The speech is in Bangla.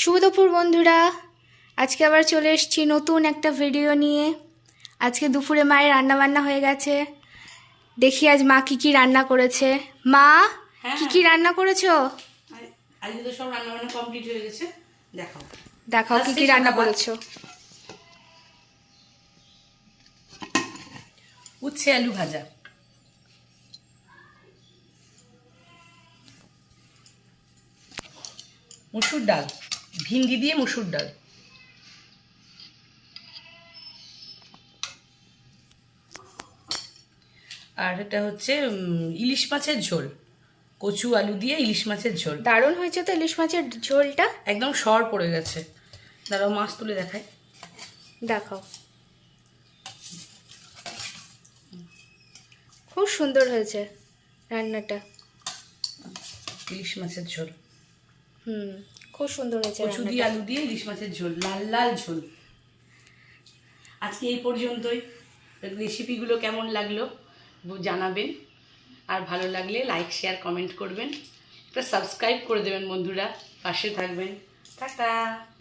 শুভ দুপুর বন্ধুরা। আজকে আবার চলে এসেছি নতুন একটা ভিডিও নিয়ে। আজকে দুপুরে মায়ের রান্না বান্না হয়ে গেছে। দেখি আজ মা কি কি রান্না করেছে। মা হ্যাঁ। কি কি রান্না করেছ? আ- আজকে তো সব রান্না বান্না কমপ্লিট হয়ে গেছে। দেখাও। দেখাও কি কি রান্না করেছ। উচ্ছে আলু ভাজা। মুসুর ডাল। ভিন্ডি দিয়ে মুসুর ডাল। আর এটা হচ্ছে ইলিশ মাছের ঝোল। কচু আলু দিয়ে ইলিশ মাছের ঝোল। দারুণ হয়েছে তো ইলিশ মাছের ঝোলটা? একদম সর পড়ে গেছে। দাঁড়াও মাছ তুলে দেখাই। দেখাও। খুব সুন্দর হয়েছে রান্নাটা। ইলিশ মাছের ঝোল। হুম খুব সুন্দর হয়েছে কচু দিয়ে। আলু দিয়ে ইলিশ মাছের ঝোল লাল লাল ঝোল। আজকে এই পর্যন্তই। রেসিপিগুলো কেমন লাগল জানাবেন। আর ভালো লাগলে লাইক শেয়ার কমেন্ট করবেন। একটা সাবস্ক্রাইব করে দেবেন বন্ধুরা। পাশে থাকবেন। টাটা!